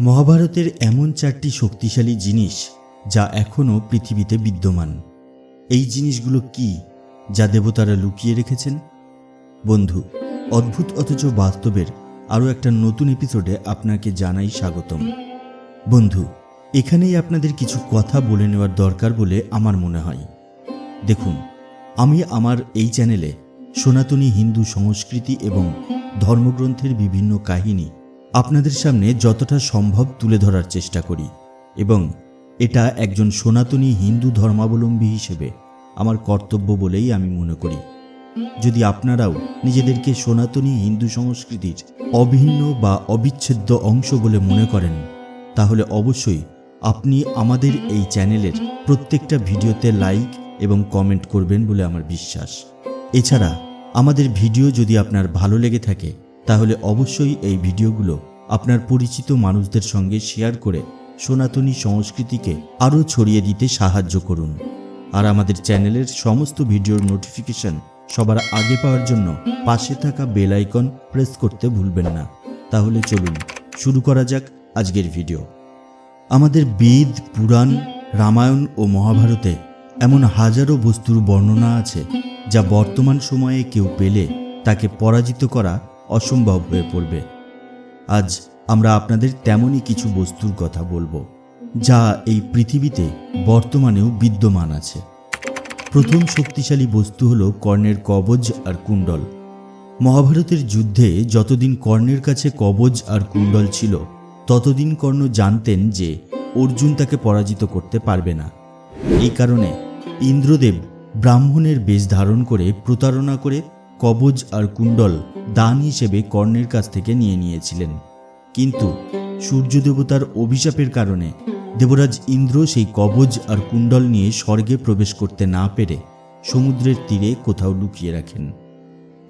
মহাভারতের এমন চারটি শক্তিশালী জিনিস যা এখনও পৃথিবীতে বিদ্যমান। এই জিনিসগুলো কি যা দেবতারা লুকিয়ে রেখেছেন? বন্ধু, অদ্ভুত অথচ বাস্তবের আরও একটা নতুন এপিসোডে আপনাকে জানাই স্বাগতম। বন্ধু, এখানেই আপনাদের কিছু কথা বলে নেওয়ার দরকার বলে আমার মনে হয়। দেখুন, আমি আমার এই চ্যানেলে সনাতনী হিন্দু সংস্কৃতি এবং ধর্মগ্রন্থের বিভিন্ন কাহিনী আপনাদের সামনে যতটা সম্ভব তুলে ধরার চেষ্টা করি এবং এটা একজন সনাতনী হিন্দু ধর্মাবলম্বী হিসেবে আমার কর্তব্য বলেই আমি মনে করি। যদি আপনারাও নিজেদেরকে সনাতনী হিন্দু সংস্কৃতির অভিন্ন বা অবিচ্ছেদ্য অংশ বলে মনে করেন, তাহলে অবশ্যই আপনি আমাদের এই চ্যানেলের প্রত্যেকটা ভিডিওতে লাইক এবং কমেন্ট করবেন বলে আমার বিশ্বাস। এছাড়া আমাদের ভিডিও যদি আপনার ভালো লেগে থাকে তাহলে অবশ্যই এই ভিডিওগুলো আপনার পরিচিত মানুষদের সঙ্গে শেয়ার করে সনাতনী সংস্কৃতিকে আরও ছড়িয়ে দিতে সাহায্য করুন। আর আমাদের চ্যানেলের সমস্ত ভিডিওর নোটিফিকেশন সবার আগে পাওয়ার জন্য পাশে থাকা বেল আইকন প্রেস করতে ভুলবেন না। তাহলে চলুন শুরু করা যাক আজকের ভিডিও। আমাদের বেদ, পুরাণ, রামায়ণ ও মহাভারতে এমন হাজারো বস্তুর বর্ণনা আছে যা বর্তমান সময়ে কেউ পেলে তাকে পরাজিত করা অসম্ভব হয়ে পড়বে। আজ আমরা আপনাদের তেমনই কিছু বস্তুর কথা বলব, যা এই পৃথিবীতে বর্তমানেও বিদ্যমান আছে। প্রথম শক্তিশালী বস্তু হল কর্ণের কবজ আর কুণ্ডল। মহাভারতের যুদ্ধে যতদিন কর্ণের কাছে কবজ আর কুণ্ডল ছিল, ততদিন কর্ণ জানতেন যে অর্জুন তাকে পরাজিত করতে পারবে না। এই কারণে ইন্দ্রদেব ব্রাহ্মণের বেশ ধারণ করে প্রতারণা করে কবজ আর কুণ্ডল দান হিসেবে কর্ণের কাছ থেকে নিয়ে নিয়েছিলেন। কিন্তু সূর্য দেবতার অভিশাপের কারণে দেবরাজ ইন্দ্র সেই কবজ আর কুণ্ডল নিয়ে স্বর্গে প্রবেশ করতে না পেরে সমুদ্রের তীরে কোথাও লুকিয়ে রাখেন।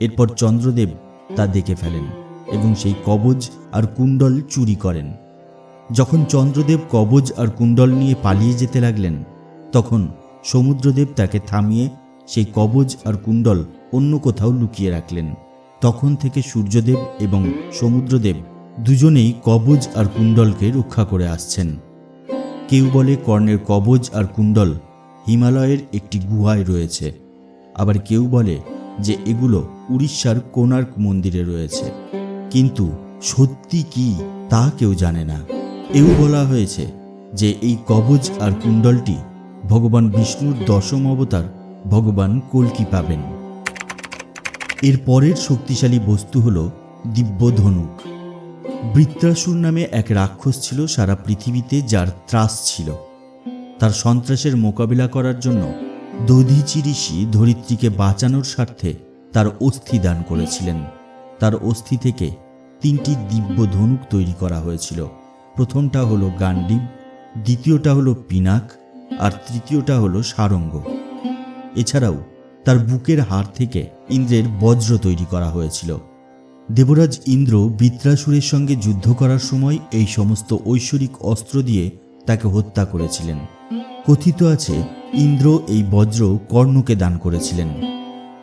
এরপর চন্দ্রদেব তা দেখে ফেলেন এবং সেই কবজ আর কুণ্ডল চুরি করেন। যখন চন্দ্রদেব কবজ আর কুণ্ডল নিয়ে পালিয়ে যেতে লাগলেন, তখন সমুদ্রদেব তাকে থামিয়ে সেই কবজ আর কুণ্ডল অন্য কোথাও লুকিয়ে রাখলেন। তখন থেকে সূর্যদেব এবং সমুদ্রদেব দুজনেই কবজ আর কুণ্ডলকে রক্ষা করে আসছেন। কেউ বলে কর্ণের কবজ আর কুণ্ডল হিমালয়ের একটি গুহায় রয়েছে। আবার কেউ বলে যে এগুলো উড়িষ্যার কোণার্ক মন্দিরে রয়েছে। কিন্তু সত্যি কি তা কেউ জানে না। এও বলা হয়েছে যে এই কবজ আর কুণ্ডলটি ভগবান বিষ্ণুর দশম অবতার ভগবান কলকি পাবেন। এর পরের শক্তিশালী বস্তু হল দিব্য ধনুক বৃত্রাসুর নামে এক রাক্ষস ছিল সারা পৃথিবীতে যার ত্রাস ছিল। তার সন্ত্রাসের মোকাবিলা করার জন্য দধিচি ঋষি ধরিত্রীকে বাঁচানোর স্বার্থে তার অস্থি দান করেছিলেন। তার অস্থি থেকে তিনটি দিব্য ধনুক তৈরি করা হয়েছিল। প্রথমটা হলো গান্ডিব দ্বিতীয়টা হলো পিনাক, আর তৃতীয়টা হলো সারঙ্গ। এছাড়াও তার বুকের হাড় থেকে ইন্দ্রের বজ্র তৈরি করা হয়েছিল। দেবরাজ ইন্দ্র বৃত্রাসুরের সঙ্গে যুদ্ধ করার সময় এই সমস্ত ঐশ্বরিক অস্ত্র দিয়ে তাকে হত্যা করেছিলেন। কথিত আছে, ইন্দ্র এই বজ্র কর্ণকে দান করেছিলেন।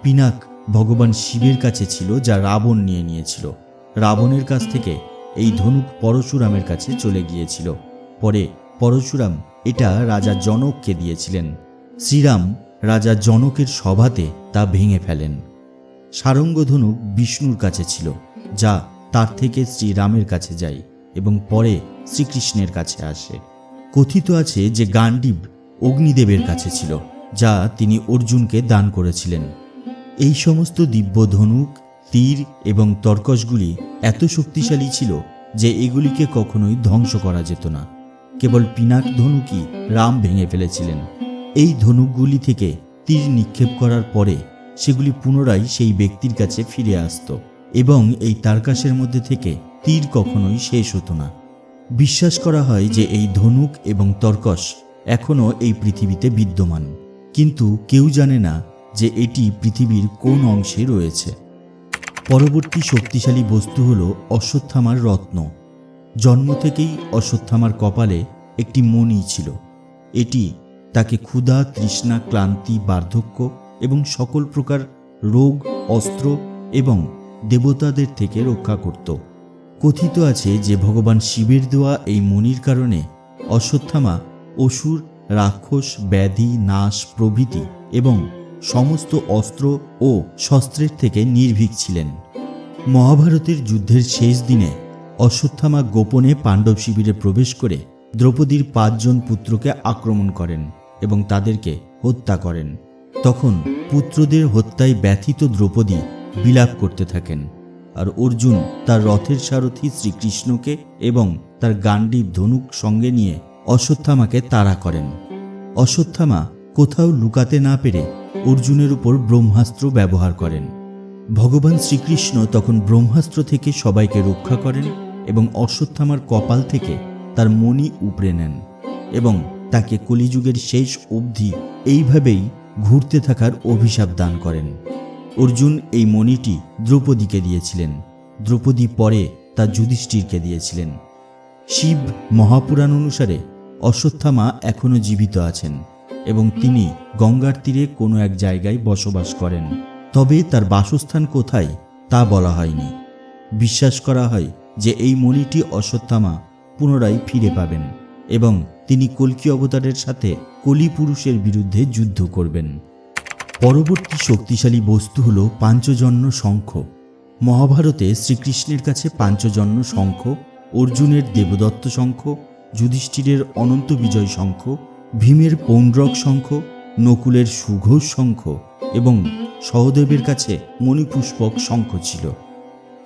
পিনাক ভগবান শিবের কাছে ছিল, যা রাবণ নিয়ে নিয়েছিল। রাবণের কাছ থেকে এই ধনুক পরশুরামের কাছে চলে গিয়েছিল। পরে পরশুরাম এটা রাজা জনককে দিয়েছিলেন। শ্রীরাম রাজা জনকের সভাতে তা ভেঙে ফেলেন। সারঙ্গ ধনুক বিষ্ণুর কাছে ছিল, যা তার থেকে শ্রীরামের কাছে যায় এবং পরে শ্রীকৃষ্ণের কাছে আসে। কথিত আছে যে গান্ডিব অগ্নিদেবের কাছে ছিল, যা তিনি অর্জুনকে দান করেছিলেন। এই সমস্ত দিব্য ধনুক তীর এবং তর্কসগুলি এত শক্তিশালী ছিল যে এগুলিকে কখনোই ধ্বংস করা যেত না। কেবল পিনাক ধনুকই রাম ভেঙে ফেলেছিলেন। এই ধনুকগুলি থেকে তীর নিক্ষেপ করার পরে সেগুলি পুনরায় সেই ব্যক্তির কাছে ফিরে আসত এবং এই তারকাশের মধ্যে থেকে তীর কখনোই শেষ হতো না। বিশ্বাস করা হয় যে এই ধনুক এবং তর্কস এখনও এই পৃথিবীতে বিদ্যমান, কিন্তু কেউ জানে না যে এটি পৃথিবীর কোন অংশে রয়েছে। পরবর্তী শক্তিশালী বস্তু হল অশ্বত্থামার রত্ন। জন্ম থেকেই অশ্বত্থামার কপালে একটি মণি ছিল। এটি তাকে ক্ষুধা, তৃষ্ণা, ক্লান্তি, বার্ধক্য এবং সকল প্রকার রোগ, অস্ত্র এবং দেবতাদের থেকে রক্ষা করত। কথিত আছে যে ভগবান শিবের দেওয়া এই মণির কারণে অশ্বত্থামা অসুর, রাক্ষস, ব্যাধি, নাশ, প্রভৃতি এবং সমস্ত অস্ত্র ও শস্ত্রের থেকে নির্ভীক ছিলেন। মহাভারতের যুদ্ধের শেষ দিনে অশ্বত্থামা গোপনে পাণ্ডব শিবিরে প্রবেশ করে দ্রৌপদীর পাঁচজন পুত্রকে আক্রমণ করেন। এবং তাদেরকে হত্যা করেন। তখন পুত্রদের হত্যায় ব্যথিত দ্রৌপদী বিলাপ করতে থাকেন আর অর্জুন তার রথের সারথি শ্রীকৃষ্ণকে এবং তার গান্ডীব ধনুক সঙ্গে নিয়ে অশ্বত্থামাকে তাড়া করেন। অশ্বত্থামা কোথাও লুকাতে না পেরে অর্জুনের উপর ব্রহ্মাস্ত্র ব্যবহার করেন। ভগবান শ্রীকৃষ্ণ তখন ব্রহ্মাস্ত্র থেকে সবাইকে রক্ষা করেন এবং অশ্বত্থামার কপাল থেকে তার মণি উপড়ে নেন এবং তাকে কলিযুগের শেষ অবধি এইভাবেই ঘুরতে থাকার অভিশাপ দান করেন। অর্জুন এই মণিটি দ্রৌপদীকে দিয়েছিলেন। দ্রৌপদী পরে তা যুধিষ্ঠিরকে দিয়েছিলেন। শিব মহাপুরাণ অনুসারে অশ্বত্থামা এখনও জীবিত আছেন এবং তিনি গঙ্গার তীরে কোনো এক জায়গায় বসবাস করেন। তবে তার বাসস্থান কোথায় তা বলা হয়নি। বিশ্বাস করা হয় যে এই মণিটি অশ্বত্থামা পুনরায় ফিরে পাবেন এবং তিনি কল্কি অবতারের সাথে কলি পুরুষের বিরুদ্ধে যুদ্ধ করবেন। পরবর্তী শক্তিশালী বস্তু হল পাঞ্চজন্য শঙ্খ। মহাভারতে শ্রীকৃষ্ণের কাছে পাঞ্চজন্য শঙ্খ, অর্জুনের দেবদত্ত শঙ্খ, যুধিষ্ঠিরের অনন্ত বিজয় শঙ্খ, ভীমের পৌণ্ড্রক শঙ্খ, নকুলের সুঘোষ শঙ্খ এবং সহদেবের কাছে মণিপুষ্পক শঙ্খ ছিল।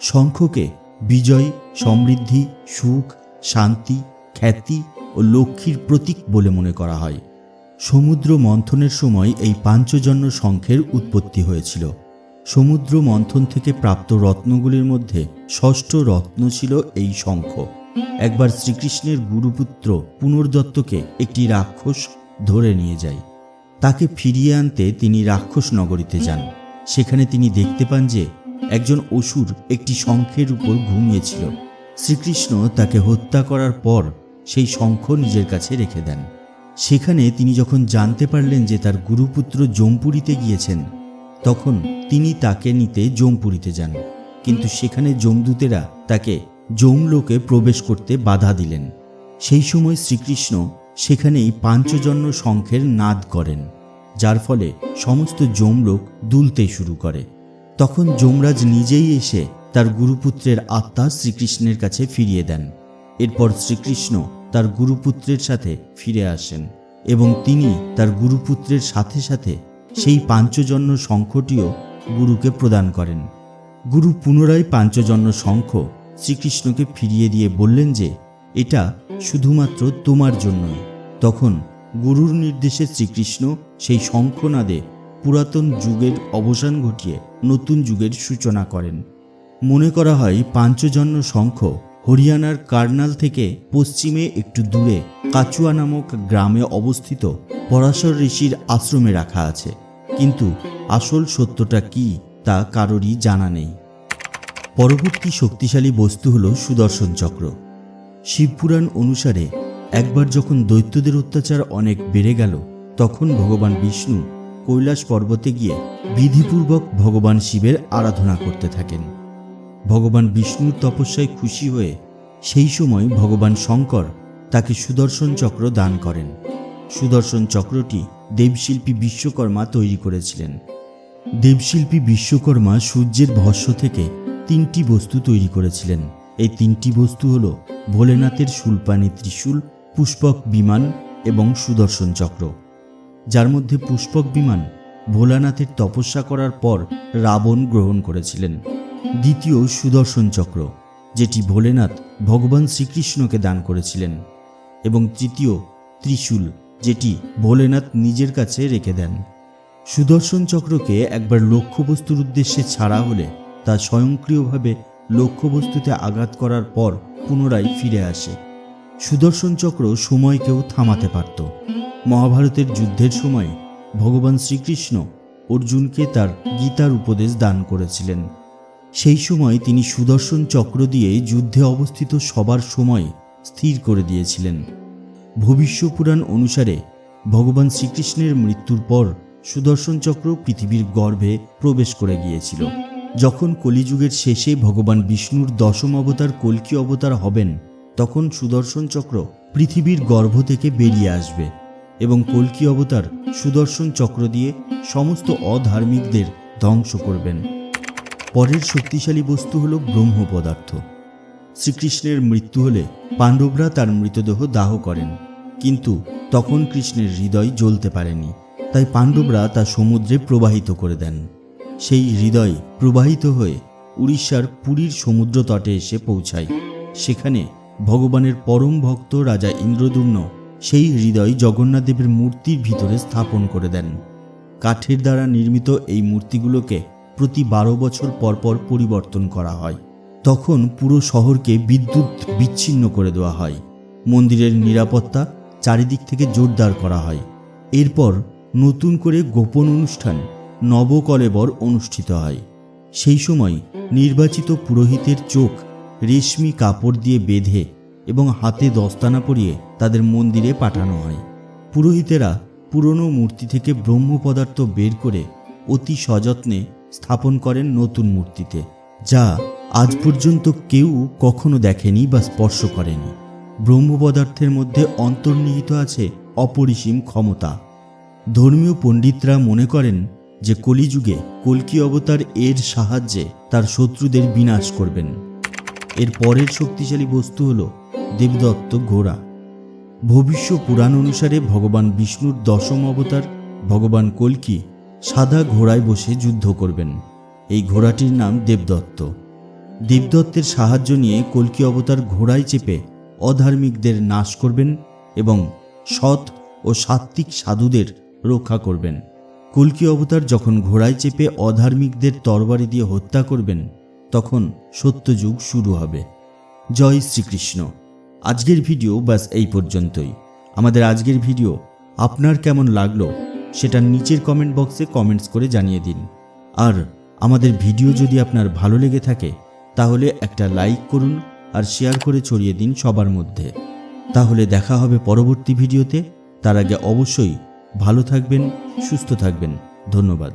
শঙ্খকে বিজয়, সমৃদ্ধি, সুখ, শান্তি, খ্যাতি ও লক্ষ্মীর প্রতীক বলে মনে করা হয়। সমুদ্র মন্থনের সময় এই পাঞ্চজন্য শঙ্খের উৎপত্তি হয়েছিল। সমুদ্র মন্থন থেকে প্রাপ্ত রত্নগুলির মধ্যে ষষ্ঠ রত্ন ছিল এই শঙ্খ। একবার শ্রীকৃষ্ণের গুরুপুত্র পুনর্দত্তকে একটি রাক্ষস ধরে নিয়ে যায়। তাকে ফিরিয়ে আনতে তিনি রাক্ষস নগরীতে যান। সেখানে তিনি দেখতে পান যে একজন অসুর একটি শঙ্খের উপর ঘুমিয়েছিল। শ্রীকৃষ্ণ তাকে হত্যা করার পর সেই শঙ্খ নিজের কাছে রেখে দেন। সেখানে তিনি যখন জানতে পারলেন যে তার গুরুপুত্র জমপুরিতে গিয়েছেন, তখন তিনি তাকে নিতে জমপুরিতে যান। কিন্তু সেখানে যমদূতেরা তাকে যমলোকে প্রবেশ করতে বাধা দিলেন। সেই সময় শ্রীকৃষ্ণ সেখানেই পাঞ্চজন্য শঙ্খের নাদ করেন, যার ফলে সমস্ত যমলোক দুলতে শুরু করে। তখন যমরাজ নিজেই এসে তার গুরুপুত্রের আত্মা শ্রীকৃষ্ণের কাছে ফিরিয়ে দেন। এরপর শ্রীকৃষ্ণ তার গুরুপুত্রের সাথে ফিরে আসেন এবং তিনি তার গুরুপুত্রের সাথে সাথে সেই পাঞ্চজন্য শঙ্খটিও গুরুকে প্রদান করেন। গুরু পুনরায় পাঞ্চজন্য শঙ্খ শ্রীকৃষ্ণকে ফিরিয়ে দিয়ে বললেন যে, এটা শুধুমাত্র তোমার জন্যই। তখন গুরুর নির্দেশে শ্রীকৃষ্ণ সেই শঙ্খনাদে পুরাতন যুগের অবসান ঘটিয়ে নতুন যুগের সূচনা করেন। মনে করা হয় পাঞ্চজন্য শঙ্খ হরিয়ানার কার্নাল থেকে পশ্চিমে একটু দূরে কাচুয়া নামক গ্রামে অবস্থিত পরাশর ঋষির আশ্রমে রাখা আছে। কিন্তু আসল সত্যটা কি তা কারোরই জানা নেই। পরবর্তী শক্তিশালী বস্তু হল সুদর্শন চক্র। শিবপুরাণ অনুসারে একবার যখন দৈত্যদের অত্যাচার অনেক বেড়ে গেল, তখন ভগবান বিষ্ণু কৈলাস পর্বতে গিয়ে বিধিপূর্বক ভগবান শিবের আরাধনা করতে থাকেন। ভগবান বিষ্ণুর তপস্যায় খুশি হয়ে সেই সময় ভগবান শঙ্কর তাকে সুদর্শন চক্র দান করেন। সুদর্শন চক্রটি দেবশিল্পী বিশ্বকর্মা তৈরি করেছিলেন। দেবশিল্পী বিশ্বকর্মা সূর্যের ভস্য থেকে তিনটি বস্তু তৈরি করেছিলেন। এই তিনটি বস্তু হল ভোলেনাথের শুলপানি ত্রিশূল, পুষ্পক বিমান এবং সুদর্শন চক্র। যার মধ্যে পুষ্পক বিমান ভোলানাথের তপস্যা করার পর রাবণ গ্রহণ করেছিলেন। দ্বিতীয় সুদর্শন চক্র, যেটি ভোলেনাথ ভগবান শ্রীকৃষ্ণকে দান করেছিলেন, এবং তৃতীয় ত্রিশূল, যেটি ভোলেনাথ নিজের কাছে রেখে দেন। সুদর্শন চক্রকে একবার লক্ষ্যবস্তুর উদ্দেশ্যে ছাড়া হলে তা স্বয়ংক্রিয়ভাবে লক্ষ্যবস্তুতে আঘাত করার পর পুনরায় ফিরে আসে। সুদর্শন চক্র সময়কেও থামাতে পারত। মহাভারতের যুদ্ধের সময় ভগবান শ্রীকৃষ্ণ অর্জুনকে তার গীতার উপদেশ দান করেছিলেন। সেই সময় তিনি সুদর্শন চক্র দিয়ে যুদ্ধে অবস্থিত সবার সময় স্থির করে দিয়েছিলেন। ভবিষ্য পুরাণ অনুসারে ভগবান শ্রীকৃষ্ণের মৃত্যুর পর সুদর্শন চক্র পৃথিবীর গর্ভে প্রবেশ করে গিয়েছিল। যখন কলিযুগের শেষে ভগবান বিষ্ণুর দশম অবতার কল্কি অবতার হবেন, তখন সুদর্শন চক্র পৃথিবীর গর্ভ থেকে বেরিয়ে আসবে এবং কল্কি অবতার সুদর্শন চক্র দিয়ে সমস্ত অধার্মিকদের ধ্বংস করবেন। পরের শক্তিশালী বস্তু হল ব্রহ্ম পদার্থ। শ্রীকৃষ্ণের মৃত্যু হলে পাণ্ডবরা তার মৃতদেহ দাহ করেন, কিন্তু তখন কৃষ্ণের হৃদয় জ্বলতে পারেনি, তাই পাণ্ডবরা তা সমুদ্রে প্রবাহিত করে দেন। সেই হৃদয় প্রবাহিত হয়ে উড়িষ্যার পুরীর সমুদ্র তটে এসে পৌঁছায়। সেখানে ভগবানের পরম ভক্ত রাজা ইন্দ্রদুম্ন সেই হৃদয় জগন্নাথদেবের মূর্তির ভিতরে স্থাপন করে দেন। কাঠের দ্বারা নির্মিত এই মূর্তিগুলোকে প্রতি বারো বছর পর পর পরিবর্তন করা হয়। তখন পুরো শহরকে বিদ্যুৎ বিচ্ছিন্ন করে দেওয়া হয়। মন্দিরের নিরাপত্তা চারিদিক থেকে জোরদার করা হয়। এরপর নতুন করে গোপন অনুষ্ঠান নবকলেবর অনুষ্ঠিত হয়। সেই সময় নির্বাচিত পুরোহিতের চোখ রেশমি কাপড় দিয়ে বেঁধে এবং হাতে দস্তানা পরিয়ে তাদের মন্দিরে পাঠানো হয়। পুরোহিতেরা পুরনো মূর্তি থেকে ব্রহ্ম পদার্থ বের করে অতি সযত্নে স্থাপন করেন নতুন মূর্তিতে, যা আজ পর্যন্ত কেউ কখনো দেখেনি বা স্পর্শ করেনি। ব্রহ্ম পদার্থের মধ্যে অন্তর্নিহিত আছে অপরিসীম ক্ষমতা। ধর্মীয় পণ্ডিতরা মনে করেন যে কলিযুগে কল্কি অবতার এর সাহায্যে তার শত্রুদের বিনাশ করবেন। এর পরের শক্তিশালী বস্তু হল দেবদত্ত ঘোড়া। ভবিষ্য পুরাণ অনুসারে ভগবান বিষ্ণুর দশম অবতার, ভগবান কল্কি সাদা ঘোড়ায় বসে যুদ্ধ করবেন। এই ঘোড়াটির নাম দেবদত্ত। দেবদত্তের সাহায্য নিয়ে কল্কি অবতার ঘোড়ায় চেপে অধার্মিকদের নাশ করবেন এবং সৎ ও সাত্ত্বিক সাধুদের রক্ষা করবেন। কল্কি অবতার যখন ঘোড়ায় চেপে অধার্মিকদের তরবারি দিয়ে হত্যা করবেন, তখন সত্যযুগ শুরু হবে। জয় শ্রীকৃষ্ণ। আজকের ভিডিও ব্যাস এই পর্যন্তই। আমাদের আজকের ভিডিও আপনার কেমন লাগল সেটা নিচের কমেন্ট বক্সে কমেন্টস করে জানিয়ে দিন। আর আমাদের ভিডিও যদি আপনার ভালো লেগে থাকে, তাহলে একটা লাইক করুন আর শেয়ার করে ছড়িয়ে দিন সবার মধ্যে। তাহলে দেখা হবে পরবর্তী ভিডিওতে তার আগে অবশ্যই ভালো থাকবেন, সুস্থ থাকবেন। ধন্যবাদ।